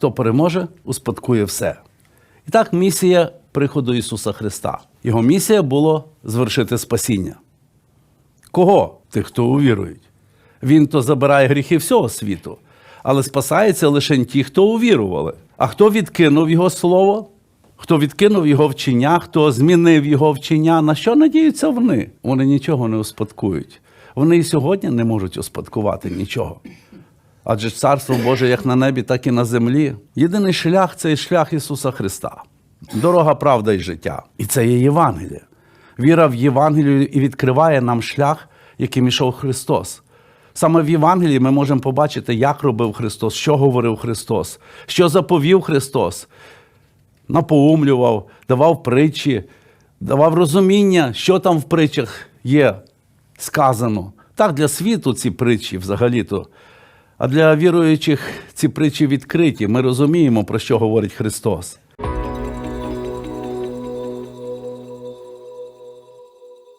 Хто переможе, успадкує все. І так, місія приходу Ісуса Христа. Його місія було звершити спасіння. Кого? Тих, хто увірують. Він то забирає гріхи всього світу, але спасається лише ті, хто увірували. А хто відкинув його слово? Хто відкинув його вчення, хто змінив його вчення, на що надіються вони? Вони нічого не успадкують. Вони і сьогодні не можуть успадкувати нічого. Адже царство Боже як на небі, так і на землі. Єдиний шлях це шлях Ісуса Христа. Дорога, правда і життя. І це є Євангеліє. Віра в Євангелію і відкриває нам шлях, яким ішов Христос. Саме в Євангелії ми можемо побачити, як робив Христос, що говорив Христос, що заповів Христос, напоумлював, давав притчі, давав розуміння, що там в притчах є сказано. Так, для світу ці притчі взагалі-то. А для віруючих ці притчі відкриті. Ми розуміємо, про що говорить Христос.